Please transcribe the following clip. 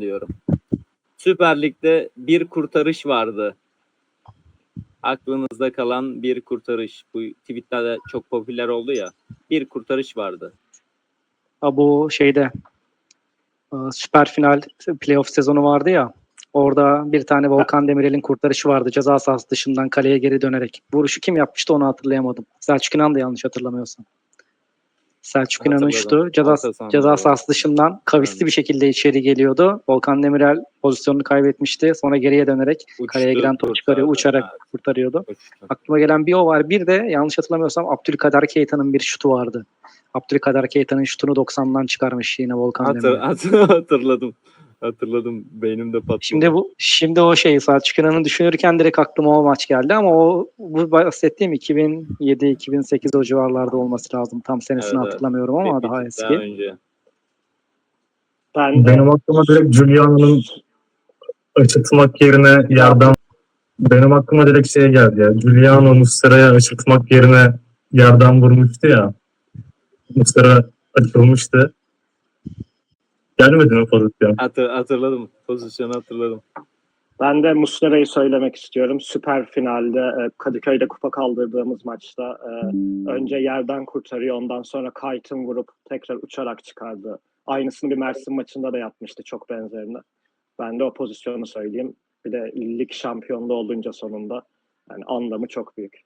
diyorum. Süper Lig'de bir kurtarış vardı. Aklınızda kalan bir kurtarış. Bu Twitter'da çok popüler oldu ya. Bir kurtarış vardı. Ha, bu şeyde e, süper final playoff sezonu vardı ya. Orada bir tane Volkan Demirel'in kurtarışı vardı. Ceza sahası dışından kaleye geri dönerek. Vuruşu kim yapmıştı onu hatırlayamadım. Selçuk İnan da yanlış hatırlamıyorsam. Selçuk İnan Hatırladım. uçtu. Ceza, ceza sahası dışından kavisli Aynen. bir şekilde içeri geliyordu. Volkan Demirel pozisyonunu kaybetmişti. Sonra geriye dönerek Uçtu, kaleye giren topu çıkarıyor. Uçarak Ha, kurtarıyordu. uçtu. Aklıma gelen bir o var. Bir de yanlış hatırlamıyorsam Abdülkader Keita'nın bir şutu vardı. Abdülkader Keita'nın şutunu 90'dan çıkarmış yine Volkan Hatır, Demirel. hatır, hatırladım. Hatırladım. Beynimde patladı. Şimdi bu şimdi o şey Selçuk İnan'ı düşünürken direkt aklıma o maç geldi ama o bu bahsettiğim 2007-2008 o civarlarda olması lazım. Tam senesini Evet, hatırlamıyorum ama Bir- daha eski. önce. Ben de Benim aklıma direkt Giuliano'nun açıltmak yerine yerden benim aklıma direkt şey geldi ya. Giuliano Muslera'ya açıltmak yerine yerden vurmuştu ya. Muslera açılmıştı. Gelmedi mi pozisyon? Hatır, hatırladım. Pozisyonu hatırladım. Ben de Muslera'yı söylemek istiyorum. Süper finalde e, Kadıköy'de kupa kaldırdığımız maçta e, önce yerden kurtarıyor ondan sonra kaytın vurup tekrar uçarak çıkardı. Aynısını bir Mersin maçında da yapmıştı çok benzerini. Ben de o pozisyonu söyleyeyim. Bir de lig şampiyonluğu olunca sonunda yani anlamı çok büyük.